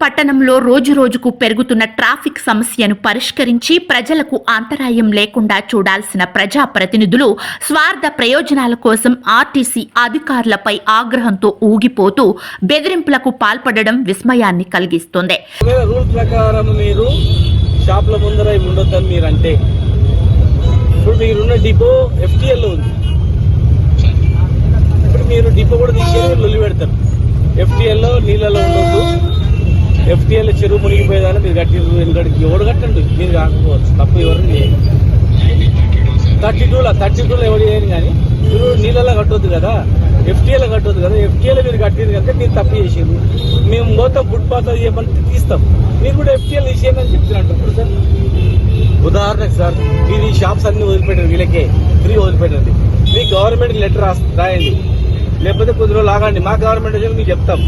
పట్టణంలో రోజు రోజుకు పెరుగుతున్న ట్రాఫిక్ సమస్యను పరిష్కరించి ప్రజలకు అంతరాయం లేకుండా చూడాల్సిన ప్రజా ప్రతినిధులు స్వార్థ ప్రయోజనాల కోసం ఆర్టీసీ అధికారులపై ఆగ్రహంతో ఊగిపోతూ బెదిరింపులకు పాల్పడడం విస్మయాన్ని కలిగిస్తుంది. రూల్ ప్రకారం మీరు షాప్ల ముందర ఉండొద్దని ఇప్పుడు మీరున్న డిపో ఎఫ్టీఎల్లో ఉంది. ఇప్పుడు మీరు డిపో కూడా తీసుకెళ్ళి లొల్లి పెడతారు. ఎఫ్టీఎల్లో నీళ్ళలో ఉండొద్దు. ఎఫ్టీఎల్ చెరువు మునిగిపోయేదాన్ని మీరు కట్టి ఎందుకంటే ఎవడు కట్టండి? మీరు కాకపోవచ్చు. తప్పు ఎవరిని థర్టీ టూలో? థర్టీ టూలో ఎవరు చేయరు కానీ మీరు నీళ్ళలో కట్టొద్దు కదా. ఎఫ్టీఎల్ కట్టొద్దు కదా. ఎఫ్టీఎల్ మీరు కట్టింది కనుక మీరు తప్పు చేసింది మేము మొత్తం ఫుట్పాత్ అది చేయమని తీస్తాం. మీరు కూడా ఎఫ్టీఎల్ తీసేయండి అని చెప్తున్నట్టు ఇప్పుడు సార్? ఉదాహరణకు సార్ మీరు ఈ షాప్స్ అన్ని వదిలిపెట్టారు వీళ్ళకే. ఫ్రీ వదిలిపెట్టండి మీ గవర్నమెంట్ లెటర్ రాయండి. లేకపోతే కొద్ది రోజులు ఆగండి మా గవర్నమెంట్ వచ్చి మీకు చెప్తాం.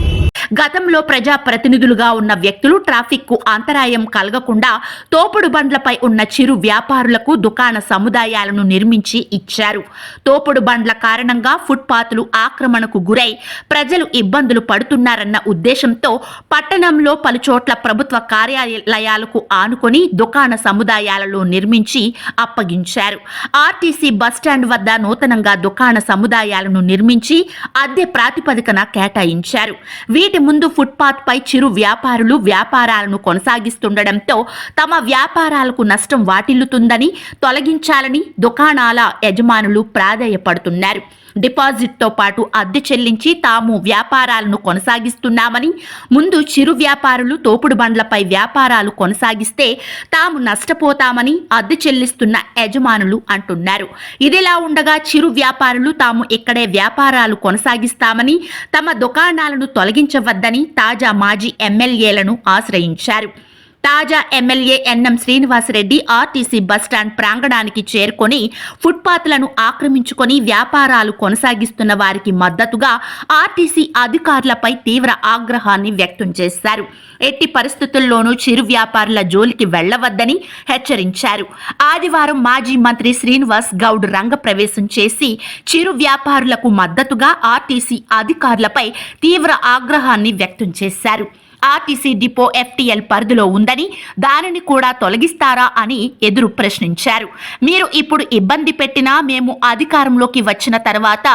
గతంలో ప్రజా ప్రతినిధులుగా ఉన్న వ్యక్తులు ట్రాఫిక్కు అంతరాయం కలగకుండా తోపుడు బండ్లపై ఉన్న చిరు వ్యాపారులకు దుకాణ సముదాయాలను నిర్మించి ఇచ్చారు. తోపుడు బండ్ల కారణంగా ఫుట్పాత్లు ఆక్రమణకు గురై ప్రజలు ఇబ్బందులు పడుతున్నారన్న ఉద్దేశంతో పట్టణంలో పలుచోట్ల ప్రభుత్వ కార్యాలయాలకు ఆనుకొని దుకాణ సముదాయాలలో నిర్మించి అప్పగించారు. ఆర్టీసీ బస్టాండ్ వద్ద నూతనంగా దుకాణ సముదాయాలను నిర్మించి అద్దె ప్రాతిపదికన కేటాయించారు. వీటి ముందు ఫుట్పాత్ పై చిరు వ్యాపారులు వ్యాపారాలను కొనసాగిస్తుండటంతో తమ వ్యాపారాలకు నష్టం వాటిల్లుతుందని తొలగించాలని దుకాణాల యజమానులు ప్రాధేయపడుతున్నారు. డిపాజిట్తో పాటు అద్దె చెల్లించి తాము వ్యాపారాలను కొనసాగిస్తున్నామని ముందు చిరు వ్యాపారులు తోపుడు బండ్లపై వ్యాపారాలు కొనసాగిస్తే తాము నష్టపోతామని అద్దె చెల్లిస్తున్న యజమానులు అంటున్నారు. ఇదిలా ఉండగా చిరు వ్యాపారులు తాము ఇక్కడే వ్యాపారాలు కొనసాగిస్తామని తమ దుకాణాలను తొలగించవద్దని తాజా మాజీ ఎమ్మెల్యేలను ఆశ్రయించారు. తాజా MLA NM Srinivasa Reddy RTC bus stand ప్రాంగణానికి చేరుకొని ఫుట్పాత్లను ఆక్రమించుకొని వ్యాపారాలు కొనసాగిస్తున్న వారికి మద్దతుగా ఆర్టీసీ అధికారులపై తీవ్ర ఆగ్రహాన్ని వ్యక్తం చేశారు. ఎట్టి పరిస్థితుల్లోనూ చిరు వ్యాపారుల జోలికి వెళ్ళవద్దని హెచ్చరించారు. ఆదివారం మాజీ మంత్రి శ్రీనివాస్ గౌడ్ రంగప్రవేశం చేసి చిరు వ్యాపారులకు మద్దతుగా ఆర్టీసీ అధికారులపై తీవ్ర ఆగ్రహాన్ని వ్యక్తం చేశారు. ఆర్టీసీ డిపో ఎఫ్టీఎల్ పరిధిలో ఉందని దానిని కూడా తొలగిస్తారా అని ఎదురు ప్రశ్నించారు. మీరు ఇప్పుడు ఇబ్బంది పెట్టినా మేము అధికారంలోకి వచ్చిన తర్వాత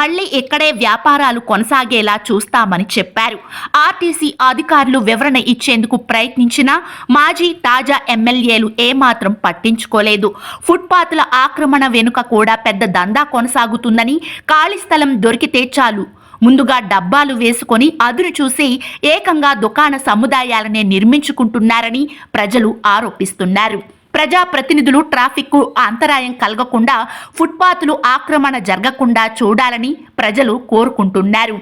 మళ్ళీ ఇక్కడే వ్యాపారాలు కొనసాగేలా చూస్తామని చెప్పారు. ఆర్టీసీ అధికారులు వివరణ ఇచ్చేందుకు ప్రయత్నించినా మాజీ తాజా ఎమ్మెల్యేలు ఏమాత్రం పట్టించుకోలేదు. ఫుట్పాత్ల ఆక్రమణ వెనుక కూడా పెద్ద దందా కొనసాగుతుందని ఖాళీ స్థలం దొరికితే చాలు ముందుగా డబ్బాలు వేసుకొని అదును చూసి ఏకంగా దుకాణ సముదాయాలనే నిర్మించుకుంటున్నారని ప్రజలు ఆరోపిస్తున్నారు. ప్రజా ప్రతినిధులు అంతరాయం కలగకుండా ఫుట్పాత్లు ఆక్రమణ జరగకుండా చూడాలని ప్రజలు కోరుకుంటున్నారు.